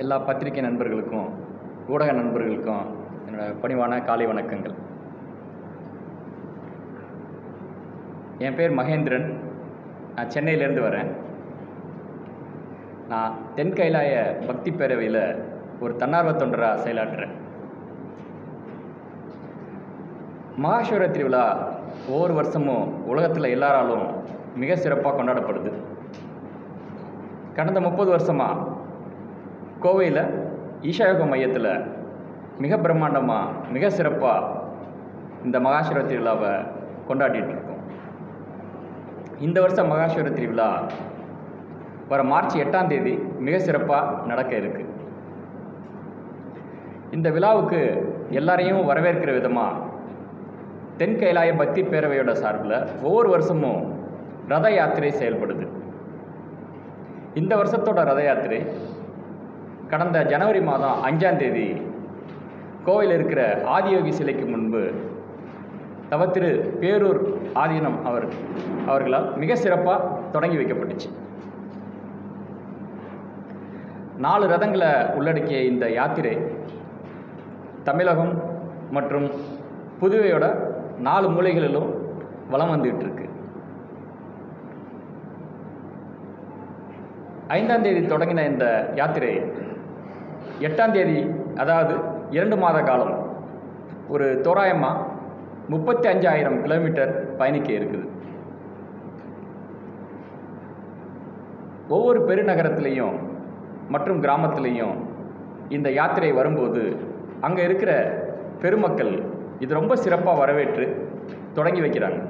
எல்லா பத்திரிகை நண்பர்களுக்கும் ஊடக நண்பர்களுக்கும் என்னோடய பணிவான காலை வணக்கங்கள். என் பேர் மகேந்திரன். நான் சென்னையிலேருந்து வரேன். நான் தென் கைலாய பக்தி பேரவையில் ஒரு தன்னார்வ தொண்டராக செயலாற்றுறேன். மகாசிவராத்திரி திருவிழா ஒவ்வொரு வருஷமும் உலகத்தில் எல்லாராலும் மிக சிறப்பாக கொண்டாடப்படுது. கடந்த முப்பது வருஷமாக கோவையில் ஈஷாயோக மையத்தில் மிக பிரம்மாண்டமாக மிக சிறப்பாக இந்த மகாசிவராத்திரி விழாவை கொண்டாடிட்டு இருக்கோம். இந்த வருஷம் மகாசிவராத்திரி விழா வர மார்ச் எட்டாம் தேதி மிக சிறப்பாக நடக்க இருக்கு. இந்த விழாவுக்கு எல்லாரையும் வரவேற்கிற விதமாக தென் கைலாய பக்தி பேரவையோட சார்பில் ஒவ்வொரு வருஷமும் ரத யாத்திரை செயல்படுது. இந்த வருஷத்தோட ரத யாத்திரை கடந்த ஜனவரி மாதம் அஞ்சாம் தேதி கோவையில் இருக்கிற ஆதியோகி சிலைக்கு முன்பு தவத்திரு பேரூர் ஆதீனம் அவர் அவர்களால் மிக சிறப்பாக தொடங்கி வைக்கப்பட்டுச்சு. நாலு ரதங்களை உள்ளடக்கிய இந்த யாத்திரை தமிழகம் மற்றும் புதுவையோட நாலு மூலைகளிலும் வலம் வந்துகிட்டு இருக்கு. ஐந்தாம் தேதி தொடங்கின இந்த யாத்திரை எட்டாம் தேதி அதாவது இரண்டு மாத காலம் ஒரு தோராயமாக முப்பத்தி அஞ்சாயிரம் கிலோமீட்டர் பயணிக்க இருக்குது. ஒவ்வொரு பெருநகரத்திலையும் மற்றும் கிராமத்திலையும் இந்த யாத்திரை வரும்போது அங்கே இருக்கிற பெருமக்கள் இது ரொம்ப சிறப்பாக வரவேற்று தொடங்கி வைக்கிறாங்க.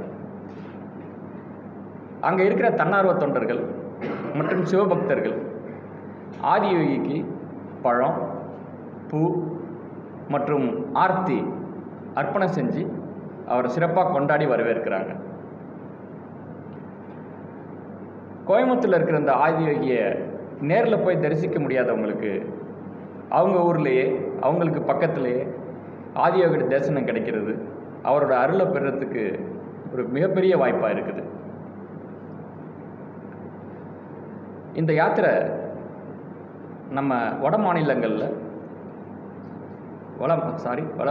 அங்கே இருக்கிற தன்னார்வ தொண்டர்கள் மற்றும் சிவபக்தர்கள் ஆதியோகிக்கு பழம் பூ மற்றும் ஆர்த்தி அர்ப்பணம் செஞ்சு அவரை சிறப்பாக கொண்டாடி வரவேற்கிறாங்க. கோயம்புத்தூரில் இருக்கிற அந்த ஆதியோகியை நேரில் போய் தரிசிக்க முடியாதவங்களுக்கு அவங்க ஊர்லேயே அவங்களுக்கு பக்கத்துலேயே ஆதியோகியோட தரிசனம் கிடைக்கிறது. அவரோட அருளை பெறுறதுக்கு ஒரு மிகப்பெரிய வாய்ப்பாக இருக்குது. இந்த யாத்திரை நம்ம வட மாநிலங்களில் வள சாரி வள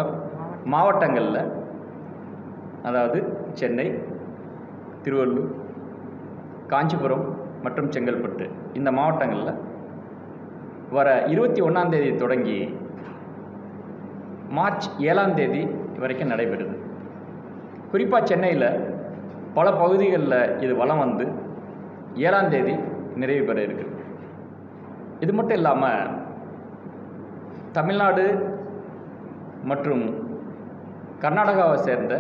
மாவட்டங்களில் அதாவது சென்னை திருவள்ளூர் காஞ்சிபுரம் மற்றும் செங்கல்பட்டு இந்த மாவட்டங்களில் வர இருபத்தி ஒன்றாந்தேதி தொடங்கி மார்ச் ஏழாம் தேதி வரைக்கும் நடைபெறுது. குறிப்பாக சென்னையில் பல பகுதிகளில் இது வளம் வந்து ஏழாம் தேதி நிறைவு பெற இருக்குது இது மட்டும் இல்லாமல் தமிழ்நாடு மற்றும் கர்நாடகாவை சேர்ந்த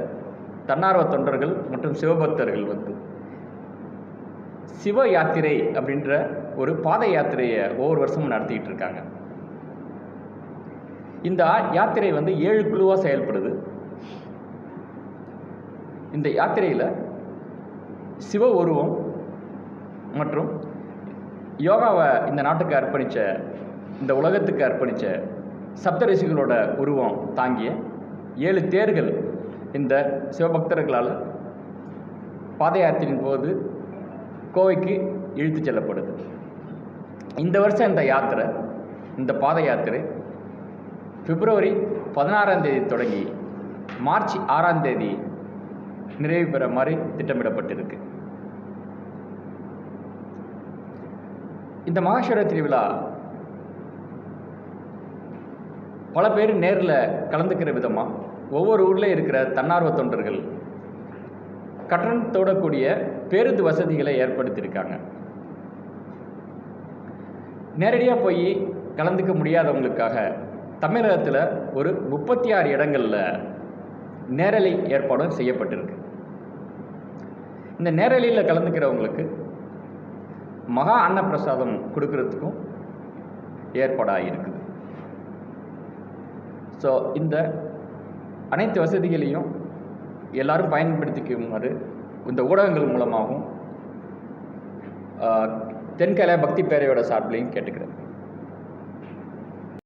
தன்னார்வ தொண்டர்கள் மற்றும் சிவபக்தர்கள் வந்து சிவ யாத்திரை அப்படின்ற ஒரு பாத யாத்திரையை ஒவ்வொரு வருஷமும் நடத்திக்கிட்டு இருக்காங்க. இந்த யாத்திரை வந்து ஏழு குழுவாக செயல்படுது. இந்த யாத்திரையில் சிவ உருவம் மற்றும் யோகாவை இந்த நாட்டுக்கு அர்ப்பணித்த இந்த உலகத்துக்கு அர்ப்பணித்த சப்தரிசிகளோட உருவம் தாங்கிய ஏழு தேர்கள் இந்த சிவபக்தர்களால் பாத யாத்திரையின் போது கோவைக்கு இழுத்து செல்லப்படுது. இந்த வருஷம் இந்த யாத்திரை இந்த பாத யாத்திரை பிப்ரவரி பதினாறாம் தேதி தொடங்கி மார்ச் ஆறாம் தேதி நிறைவு பெற மாதிரி திட்டமிடப்பட்டிருக்கு. இந்த மகாசிவர திருவிழா பல பேர் நேரில் கலந்துக்கிற விதமாக ஒவ்வொரு ஊரில் இருக்கிற தன்னார்வ தொண்டர்கள் கட்டணத்தோட கூடிய பேருந்து வசதிகளை ஏற்படுத்தியிருக்காங்க. நேரடியாக போய் கலந்துக்க முடியாதவங்களுக்காக தமிழகத்தில் ஒரு முப்பத்தி ஆறு இடங்களில் நேரலை ஏற்பாடும் செய்யப்பட்டிருக்கு. இந்த நேரலையில் கலந்துக்கிறவங்களுக்கு மகா அன்னப்பிரசாதம் கொடுக்கறதுக்கும் ஏற்பாடாக இருக்குது ஸோ இந்த அனைத்து வசதிகளையும் எல்லாரும் பயன்படுத்திக்குமாறு இந்த ஊடகங்கள் மூலமாகவும் தென்கலை பக்தி பேரையோட சார்பிலையும் கேட்டுக்கிறேன்.